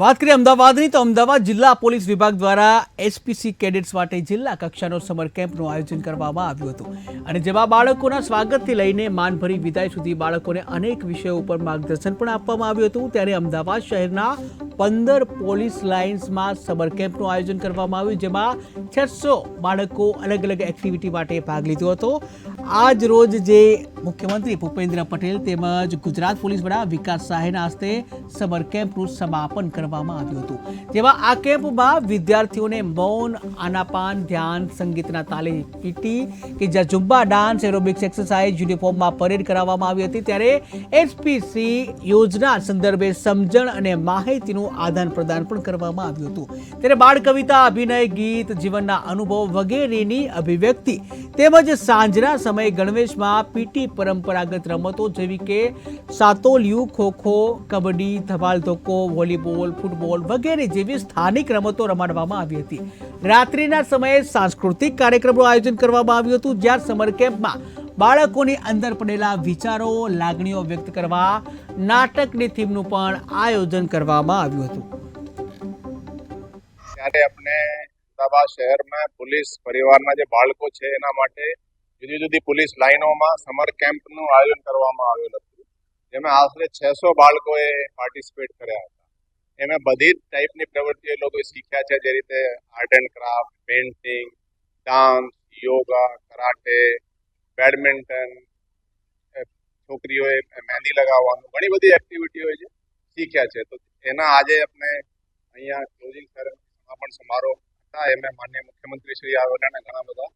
વાત કરીએ અમદાવાદની, તો અમદાવાદ જિલ્લા પોલીસ વિભાગ દ્વારા એસપીસી કેડેટ્સ માટે જિલ્લા કક્ષાનો સમર કેમ્પનું આયોજન કરવામાં આવ્યું હતું. અને જેમાં બાળકોના સ્વાગતથી લઈને માનભરી વિદાય સુધી બાળકોને અનેક વિષયો ઉપર માર્ગદર્શન પણ આપવામાં આવ્યું હતું. ત્યારે અમદાવાદ શહેરના પંદર પોલીસ લાઇન્સમાં સમર કેમ્પનું આયોજન કરવામાં આવ્યું, જેમાં છસો બાળકો અલગ અલગ એક્ટિવિટી માટે ભાગ લીધો હતો. આજ રોજ જે મુખ્યમંત્રી ભૂપેન્દ્ર પટેલ તેમજ ગુજરાત પોલીસ વડા વિકાસ સહાયના હસ્તે સમર કેમ્પનું સમાપન કરવામાં આવ્યું હતું. જેમાં આ કેમ્પમાં વિદ્યાર્થીઓને મૌન, આનાપાન, ધ્યાન, સંગીતના તાલે પીટી કે જ્યાં ઝુંબા, ડાન્સ, એરોબિક્સ એક્સરસાઇઝ યુનિફોર્મમાં પરેડ કરાવવામાં આવી હતી ત્યારે એસપીસી યોજના સંદર્ભે સમજણ અને માહિતીનું આદાન પ્રદાન પણ કરવામાં આવ્યું હતું. ત્યારે બાળ કવિતા, અભિનય, ગીત, જીવનના અનુભવ વગેરેની અભિવ્યક્તિ તેમજ સાંજના સમયે ગણવેશમાં પીટી પરંપરાગત રમતો જેવી કે સાતોલિયું, ખોખો, કબડ્ડી, ધમાલ ધોકો વોલીબોલ, ફૂટબોલ વગેરે જેવી સ્થાનિક રમતો રમાડવામાં આવી હતી. રાત્રિના સમયે સાંસ્કૃતિક કાર્યક્રમનું આયોજન કરવામાં આવ્યું હતું, જ્યાં સમર કેમ્પમાં બાળકોની અંદર પડેલા વિચારો, લાગણીઓ વ્યક્ત કરવા, નાટકની થીમનું પણ આયોજન કરવામાં આવ્યું હતું. ત્યારે આપણે અમદાવાદ શહેરમાં પોલીસ પરિવારના જે બાળકો છે, એના માટે જુદી જુદી પોલીસ લાઈનોમાં સમર કેમ્પનું આયોજન કરવામાં આવેલું હતું. જેમાં આશરે છસો બાળકોએ પાર્ટિસિપેટ કર્યા હતા. એમાં બધી જ ટાઈપની પ્રવૃત્તિઓ લોકોએ શીખ્યા છે, જે રીતે art and craft painting dance yoga karate badminton છોકરીઓએ મહેંદી લગાવવાનું, ઘણી બધી એક્ટિવિટીઓ છે, શીખ્યા છે. તો એના આજે આપણે અહીંયા ક્લોઝિંગ સમાપન સમારોહ હતા. એમાં માન્ય મુખ્યમંત્રી શ્રી આવેલા ઘણા બધા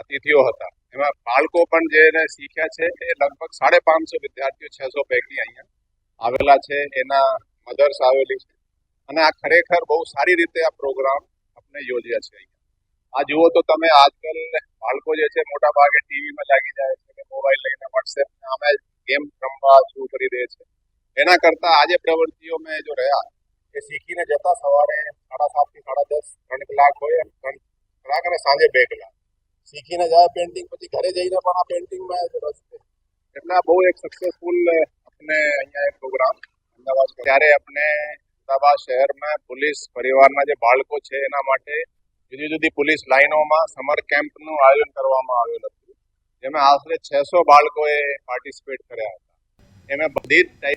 અતિથિઓ હતા. એમાં બાળકો પણ જેને શીખ્યા છે, એ લગભગ સાડે પાંચસો વિદ્યાર્થીઓ છસો પૈકી અહીંયા આવેલા છે, એના મધર્સ આવેલી છે. અને આ ખરેખર બહુ સારી રીતે આ પ્રોગ્રામ આપણે યોજ્યા છે અહીંયા. આ જુઓ તો તમે આજકાલ બાળકો જે છે મોટા ભાગે ટીવીમાં લાગી જાય છે કે મોબાઈલ લઈને વોટ્સએપ અમે ગેમ રમવા શરૂ કરી દે છે. એના કરતા આજે પ્રવૃત્તિઓ મેં જો રહ્યા, એ શીખીને જતા સવારે સાડા સાતથી સાડા દસ ત્રણ કલાક હોય ત્રણ કલાક અને સાંજે બે કલાક. શીખીને જાય પેન્ટિંગ પછી ઘરે જઈને પણ આ પેન્ટિંગમાં રસ છે. એટલે આ બહુ એક સક્સેસફુલ આપણે અહીંયા એક પ્રોગ્રામ અમદાવાદ ત્યારે આપણે અમદાવાદ શહેરમાં પોલીસ પરિવારના જે બાળકો છે, એના માટે જુદી જુદી પોલીસ લાઇનોમાં સમર કેમ્પનું આયોજન કરવામાં આવેલું હતું. જેમાં આશરે છસો બાળકોએ પાર્ટિસિપેટ કર્યા હતા. એમાં બધી જ ટાઈપ